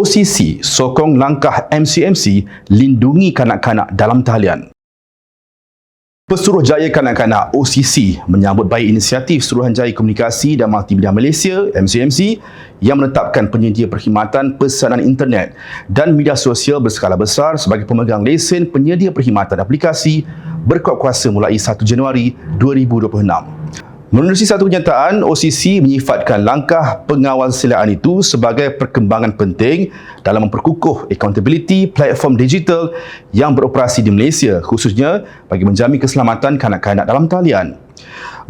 OCC sokong langkah MCMC lindungi kanak-kanak dalam talian. Pesuruhjaya Kanak-Kanak OCC menyambut baik inisiatif Suruhanjaya Komunikasi dan Multimedia Malaysia MCMC yang menetapkan penyedia perkhidmatan pesanan internet dan media sosial berskala besar sebagai pemegang lesen penyedia perkhidmatan aplikasi berkuat kuasa mulai 1 Januari 2026. Menerusi satu kenyataan, OCC menyifatkan langkah pengawasan itu sebagai perkembangan penting dalam memperkukuh accountability platform digital yang beroperasi di Malaysia, khususnya bagi menjamin keselamatan kanak-kanak dalam talian.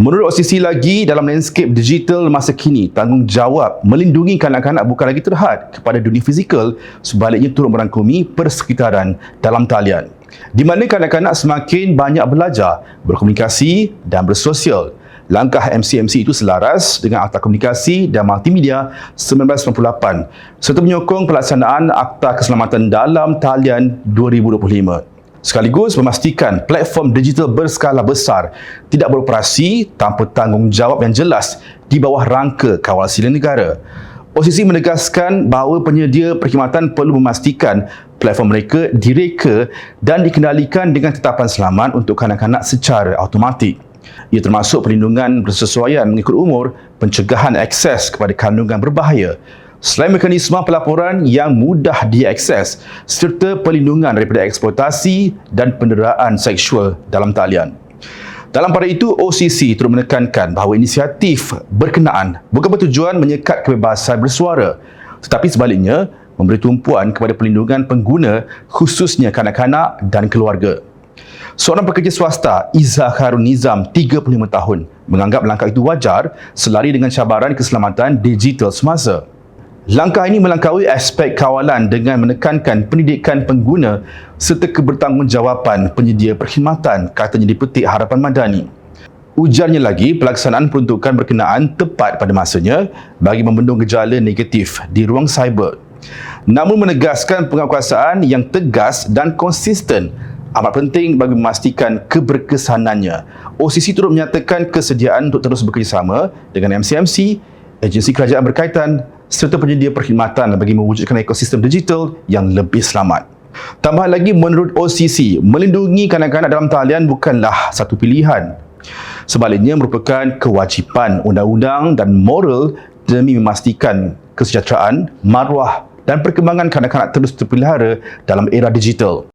Menurut OCC lagi, dalam landscape digital masa kini, tanggungjawab melindungi kanak-kanak bukan lagi terhad kepada dunia fizikal, sebaliknya turut merangkumi persekitaran dalam talian. Di mana kanak-kanak semakin banyak belajar, berkomunikasi dan bersosial. Langkah MCMC itu selaras dengan Akta Komunikasi dan Multimedia 1998 serta menyokong pelaksanaan Akta Keselamatan Dalam Talian 2025 sekaligus memastikan platform digital berskala besar tidak beroperasi tanpa tanggungjawab yang jelas di bawah rangka kawal sila negara. OCC menegaskan bahawa penyedia perkhidmatan perlu memastikan platform mereka direka dan dikendalikan dengan tetapan selamat untuk kanak-kanak secara automatik. Ia termasuk perlindungan bersesuaian mengikut umur, pencegahan akses kepada kandungan berbahaya, selain mekanisme pelaporan yang mudah diakses serta perlindungan daripada eksploitasi dan penderaan seksual dalam talian. Dalam pada itu, OCC turut menekankan bahawa inisiatif berkenaan bukan bertujuan menyekat kebebasan bersuara tetapi sebaliknya memberi tumpuan kepada perlindungan pengguna khususnya kanak-kanak dan keluarga. Seorang pekerja swasta, Izzah Harun Nizam, 35 tahun, menganggap langkah itu wajar selari dengan cabaran keselamatan digital semasa. Langkah ini melangkaui aspek kawalan dengan menekankan pendidikan pengguna serta kebertanggungjawaban penyedia perkhidmatan, katanya di petik Harapan Madani. Ujarnya lagi, pelaksanaan peruntukan berkenaan tepat pada masanya bagi membendung gejala negatif di ruang cyber. Namun menegaskan penguasaan yang tegas dan konsisten amat penting bagi memastikan keberkesanannya. OCC turut menyatakan kesediaan untuk terus bekerjasama dengan MCMC, agensi kerajaan berkaitan serta penyedia perkhidmatan bagi mewujudkan ekosistem digital yang lebih selamat. Tambah lagi menurut OCC, melindungi kanak-kanak dalam talian bukanlah satu pilihan. Sebaliknya merupakan kewajipan undang-undang dan moral demi memastikan kesejahteraan, maruah dan perkembangan kanak-kanak terus terpelihara dalam era digital.